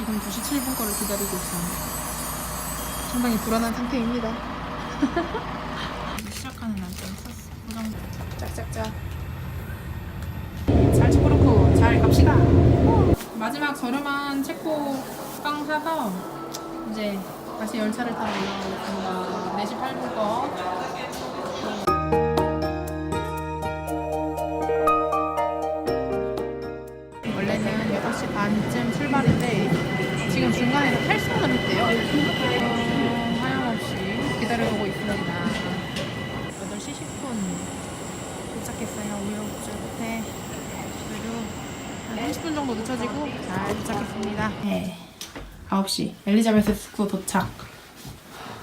지금 2시 7분 거를 기다리고 있습니다. 상당히 불안한 상태입니다. 시작하는 날짜를 썼어. 고정. 짝짝짝. 잘 치고놓고 잘 갑시다. 마지막 저렴한 체코 빵 사서 이제 다시 열차를 타러 올라가겠습니다. 4시 8분 거. 원래는 6시 반쯤 출발인데 지금 중간에서 탈수가 있대요. 어, 하염없이 기다려보고 있습니다. 8시 10분 도착했어요. 우여곡절 끝에 그래도 한 30분 정도 늦춰지고 잘 도착했습니다. 네. 9시 엘리자베스 스쿠 도착.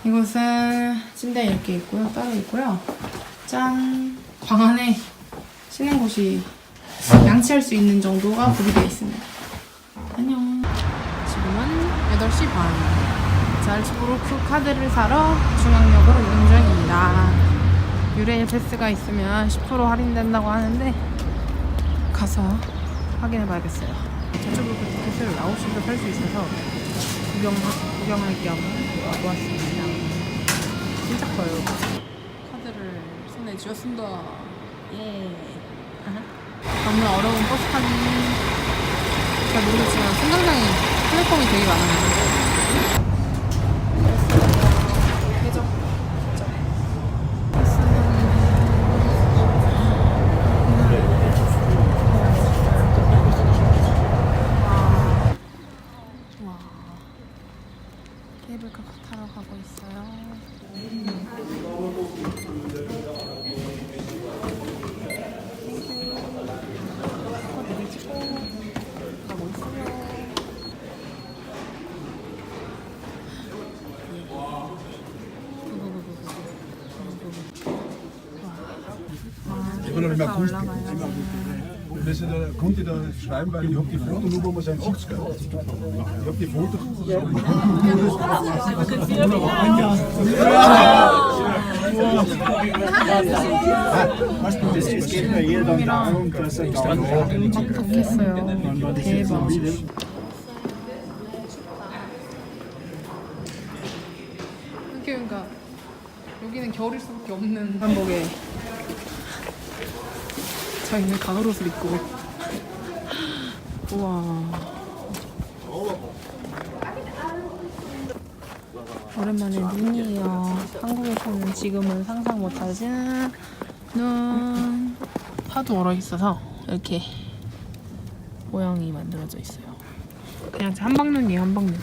이곳은 침대 이렇게 있고요. 따로 있고요. 짠! 방 안에 쉬는 곳이 양치할 수 있는 정도가 구비되어 있습니다. 안녕. 지금은 8시 반. 잘츠부르크 카드를 사러 중앙역으로 이동 중입니다. 유레일 패스가 있으면 10% 할인된다고 하는데 가서 확인해 봐야겠어요. 잘츠부르크 티켓을 9시도 살수 있어서 구경, 구경할 겸 와보았습니다. 진짜 커요. 카드를 손에 쥐었습니다. 예. 너무 어려운 버스 타기 잘 모르겠지만 승강장이 플랫폼이 되게 많아요. 해적. 와. 케이블카 타러 가고 있어요. 코드를 찍고 가고 있어요. Willen er maar goed 올라가요. Dus uh, komt hij dan schrijven bij die op die foto, nu we zijn fiets Op die foto. Es, es geht mir hier dann darum, dass er da. 그러니까 여기는 겨울일 수밖에 없는 한복에 저희는 가을 옷을 입고. 우와. 오랜만에 눈이에요. 한국에서는 지금은 상상 못하지는 눈. 하도 얼어 있어서 이렇게 모양이 만들어져 있어요. 그냥 한방눈이에요 한방눈.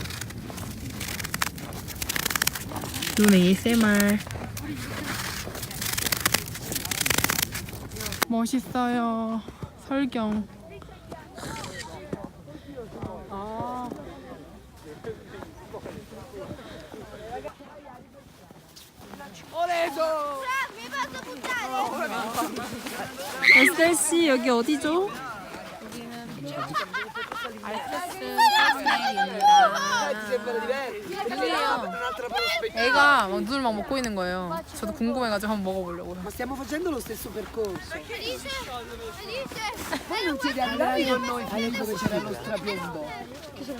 눈 ASMR 멋있어요. 설경. 에스텔 씨 여기 어디죠? 알프스 애가 막 눈을 막 먹고 있는 거예요 저도 궁금해가지고 한번 먹어보려고요 Ma stiamo facendo lo stesso percorso. Felice! Felice! Poi non siete arrivati con noi finendo dove c'era lo strapiombo.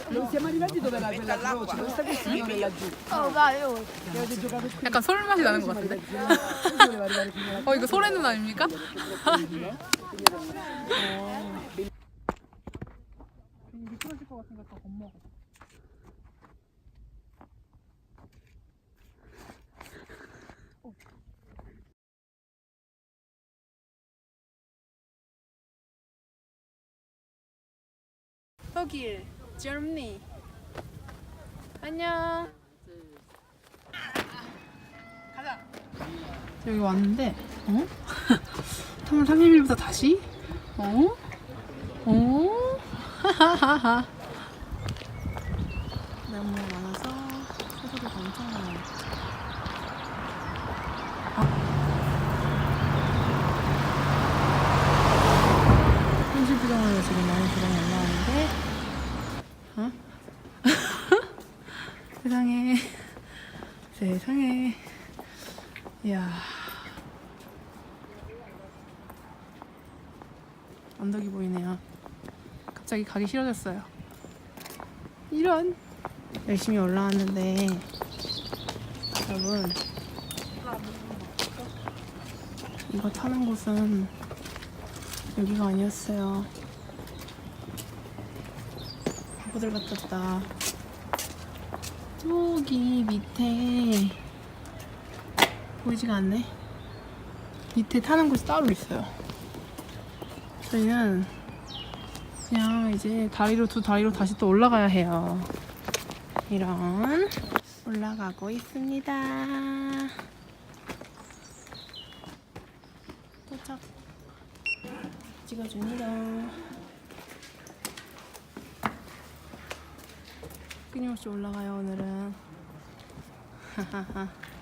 Non siamo arrivati dove era quella croce, dove sta quel signore laggiù. Oh vai, oh! Che avete giocato qui. 약간 솔 맛이 나는 것 같은데 어 이거 소래 눈 아닙니까? 미끄러질 것 같으니까 더 겁먹어 독일, Germany. 안녕. 가자. 여기 왔는데, 어? 3월 30일부터 다시? 어? 어? 너무 많아서 소소리가 엄청 많아요. 현실 부정으로 지금 많이 부정이 올라오는데, 어? 세상에, 세상에, 이야. 언덕이 보이네요. 갑자기 가기 싫어졌어요. 이런. 열심히 올라왔는데. 여러분. 이거 타는 곳은 여기가 아니었어요. 바보들 같았다. 저기 밑에 보이지가 않네. 밑에 타는 곳이 따로 있어요. 저희는 그냥 이제 다리로 두 다리로 다시 또 올라가야 해요. 이런 올라가고 있습니다. 도착. 찍어줍니다. 끊임없이 올라가요 오늘은. 하하하.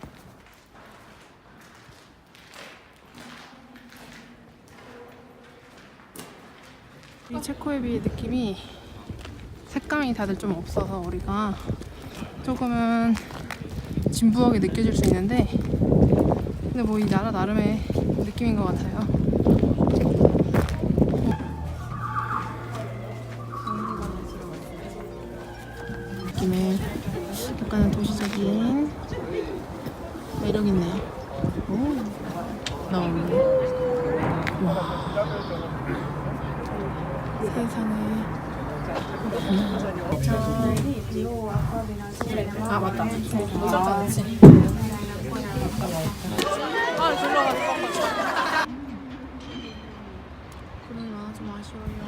이 체코에 비해 느낌이 색감이 다들 좀 없어서 우리가 조금은 진부하게 느껴질 수 있는데 근데 뭐 이 나라 나름의 느낌인 것 같아요. 느낌의 약간은 도시적인 매력 있네요. 오, 나오네. 세상에. 아 맞다. 모자도 안 했지. 아 졸라 갔다. 그러나 좀 아쉬워요.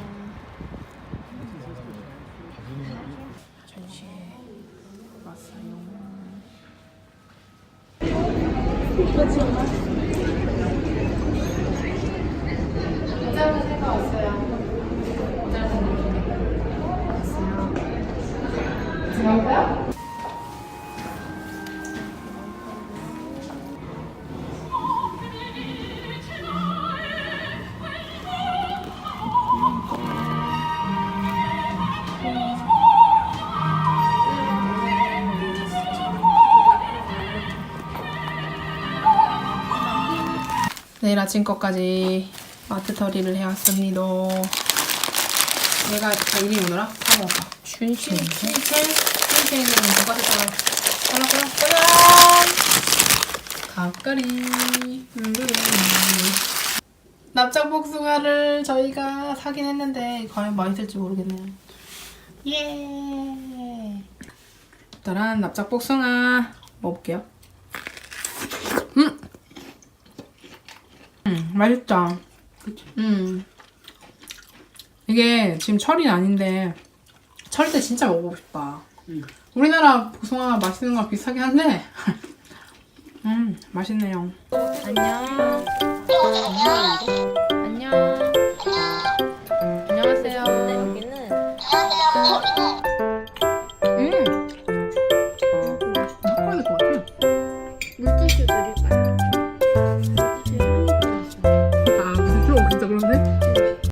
전시회 왔어요. 모자를 새가 왔어요. 아침 것까지 마트 털이를 해왔습니다. 얘가 이리 오느라 다 먹어. 슈이chen. 슈이chen. 슈이첸은 누가 됐잖아. 짜라짜라 짜란. 가까리. 룰루루. 납작 복숭아를 저희가 사긴 했는데 과연 맛있을지 모르겠네요. 예. 일단 납작 복숭아 먹어볼게요. 음. 음, 맛있다. 음. 이게 지금 철이 아닌데 철 때 진짜 먹어보고 싶다. 우리나라 복숭아 맛있는 거랑 비슷하긴 한데 음 맛있네요. 안녕. 안녕.